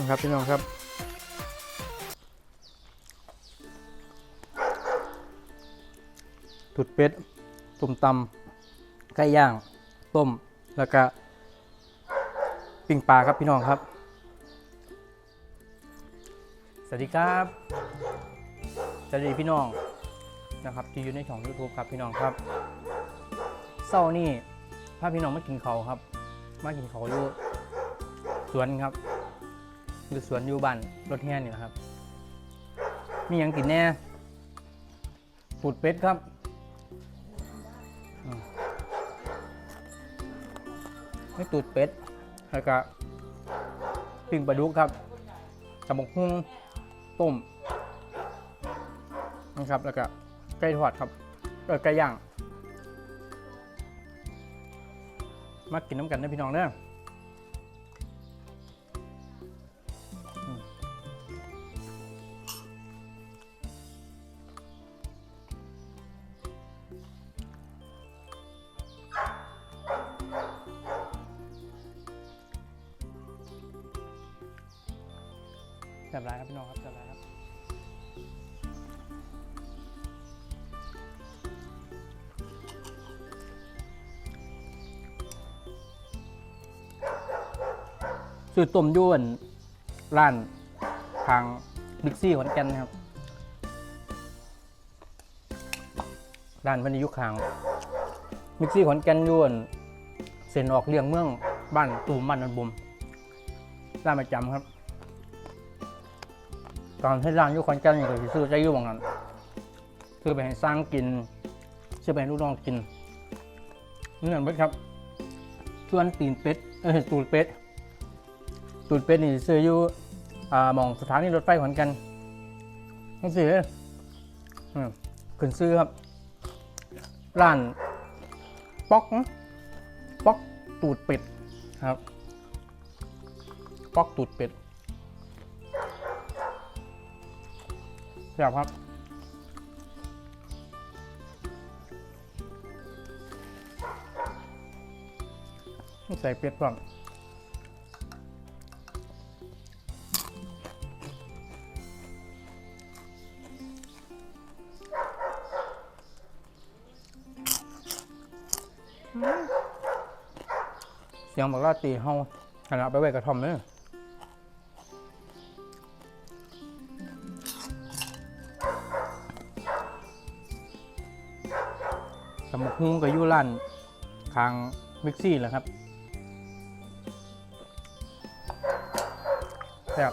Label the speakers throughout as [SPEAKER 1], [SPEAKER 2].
[SPEAKER 1] นะครับพี่น้องครับถุดเป็ดตุ่มตำไก่ย่าง ต้ม แล้วก็ปิ้งปลาครับพี่น้องครับ สวัสดีครับสวัสดีพี่น้องนะครับที่อยู่ในช่อง YouTube ครับพี่น้องครับเศร้านี่พาพี่น้องมากินเขาครับ มากินเขาอยู่สวนครับ อยู่สวนอยู่บ้านรถแห่นี่แหละครับ มีหยังกินแน่ปูดเป็ดครับไม่ตูดเป็ดแล้วก็ปิ้งปลาดุกครับกับหมกหุ้งต้มนะครับ แล้วก็ไก่ทอดครับเออไก่ย่าง มากินน้ำกันนะพี่น้องเด้ออื แซ่บไรครับพี่น้องครับแซ่บไรครับสูตรต้มยวนร้านทางบิ๊กซี่ขอนแก่นนะครับร้านพันยุคขางบิ๊กซี่ขอนแก่นยวนเส้นออกเลียงเมืองบ้านตูมบ้านนันบุมร้านประจำครับ ตอนที่ร้านอยุคขอนแก่นนี่ก็สิซื้อใจอยุ่หมองนั้นซื้อไปให้สร้างกินซื้อไปให้ลูกน้องกินนี่นั่นเบิดครับส่วนตีนเป็ดเออตูดเป็ดตูดเป็ดนี่ซื้ออยู่อ่ามองสถานีรถไฟขอนแก่นนั่นสิเด้ออขึ้นซื้อครับ ร้านป๊อกนะป๊อกตูดเป็ดครับ ป๊อกตูดเป็ด แซ่บครับ ใส่เป็ดพร้อมเสียงบอกว่าตีเฮาขณะไปไว้กระท่อมเนอะ ฮุ้งกับยุร้านทางมิกซี่แหละครับแซ่บ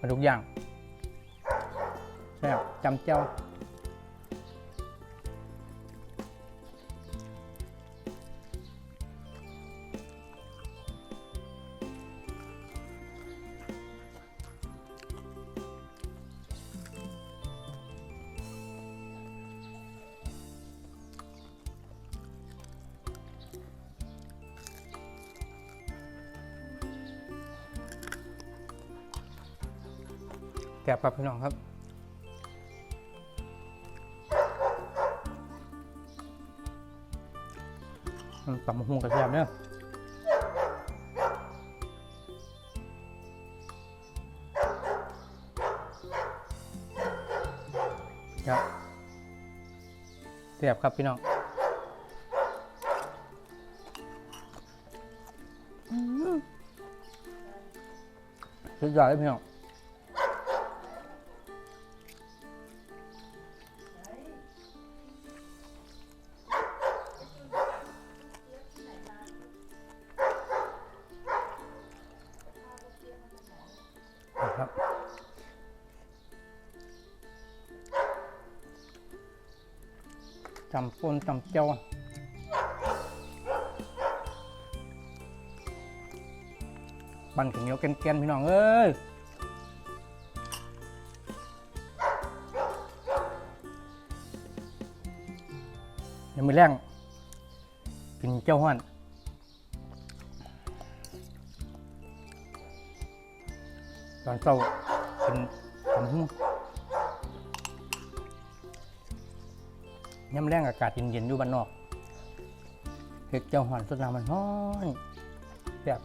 [SPEAKER 1] มาทุกอย่างแซ่บจำเจ้า แกบครับพี่น้องครับมันตำบักหุงกระเทียมเนี่ยครับแซ่บครับพี่น้องอืมสุดยอดเลยพี่น้อง ครับ จำปนจำเจ้าบันข้าวเหนียวแกนๆพี่น้องเอ้ยยังไม่แรงกินเจ้าห้อน ตอนเตาเป็นทำหุ้งย่ำแรงอากาศเย็นๆอยู่บ้านนอกเห็ดเจ้าวหอนสดน้ำมันฮ้อนแซ่บ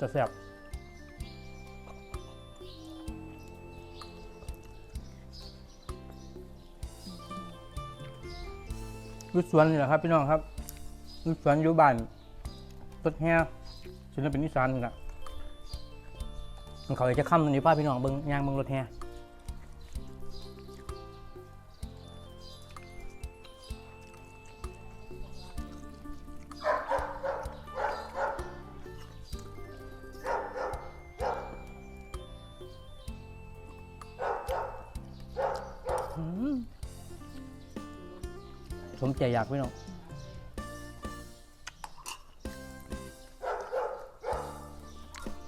[SPEAKER 1] จะแซ่บยุดสวนนี่แหละครับพี่น้องครับยุดสวนอยู่บ้านสดแห่ศิลปินอีสานนี่แหละ มันเขาจะค่ำนี่ป้าพี่น้องเบิ้งยางเบิ้งรถแห่อืมสมใจอยากพี่น้อง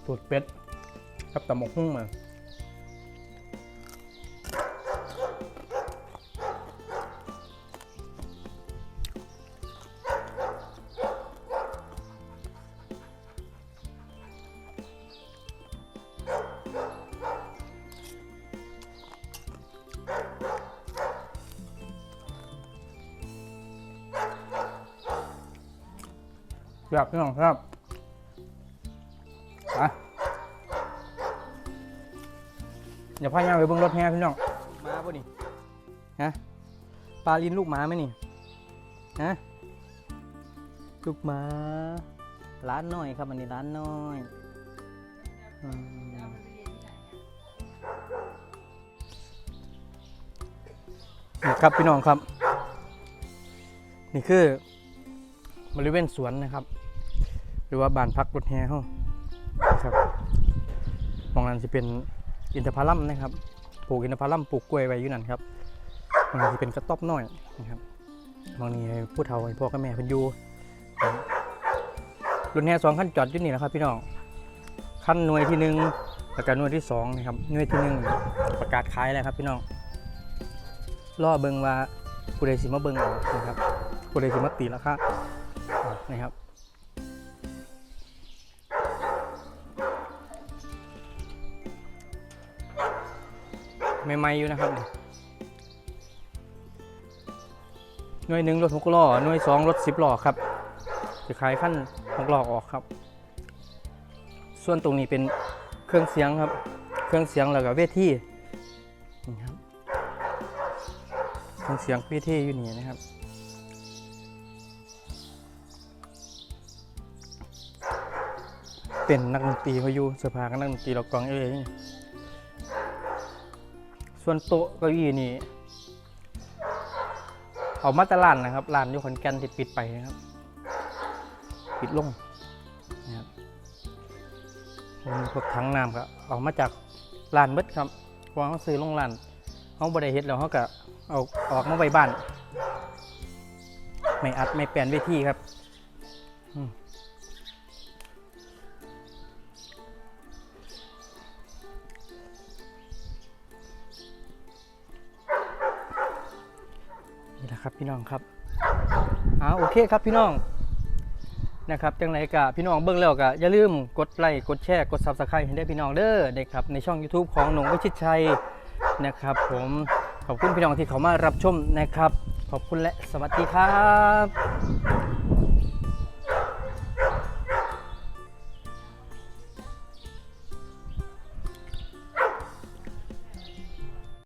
[SPEAKER 1] ตูดเป็ด กับตำหมกหุ้งมาอยากพี่น้องครับไป อย่าพายางไปเบิ่งรถแห่พี่น้องมาป่ะนี่ฮะปลาลินลูกหมาไหมนี่ฮะลูกหมาร้านน้อยครับอันนี้ร้านน้อยอืมนี่ครับพี่น้องครับ นี่คือบริเวณสวนนะครับ หรือว่าบ้านพักรถแห่เขานะครับมองนั้นจะเป็น อินทผลัมนะครับปลูกอินทผลัมปลูกกล้วยไว้อยู่นั่นครับมองนั้นจะเป็นกระต๊อบน้อยนะครับมองนี้ให้ผู้เฒ่าพ่อกับแม่เพิ่นอยู่นะครับรถแห่สองขั้นจอดอยู่นี่นะครับ พี่น้องขั้นหน่วยที่หนึ่งแล้วก็หน่วยที่สองนะครับหน่วยที่หนึ่งประกาศขายแล้วครับพี่น้องรอเบิงว่าผู้ใดสิมาเบิงเอานะครับผู้ใดสิมาตีราคานะครับ ใหม่ๆอยู่นะครับหน่วยหนึ่งรถหกล้อหน่วยสองรถสิบล้อครับจะขายขั้นหกล้อออกครับ ส่วนตรงนี้เป็นเครื่องเสียงครับ เครื่องเสียงแล้วก็เวทีนี่ครับเครื่องเสียงเวทีอยู่นี่นะครับเป็นนักดนตรีเขาอยู่เสื้อผ้ากับนักดนตรีเรากองเอง ส่วนโต๊ะเก้าอี้นี่เอามาแตลานนะครับลานอยู่ขอนแก่นที่ปิดไปนะครับ ปิดลงนะครับพวกถังน้ำครับเอามาจากลานเบิดครับเพราะว่าเขาซื้อลงลานเขาบริเฮ็ดแล้วเขาก็เอาออกมาไว้บ้าน ไม่อัดไม่แปลนเวทีครับ นะครับพี่น้องครับอ่าโอเคครับพี่น้องนะครับจังไรกะพี่น้องเบิ้งแล้วกะอย่าลืมกดไลค์กดแชร์กดซับสไครต์ให้ได้พี่น้องเด้อนะครับในช่อง YouTube ของหนงวิชิตชัยนะครับผมขอบคุณพี่น้องที่เขามารับชมนะครับ ขอบคุณและสวัสดีครับ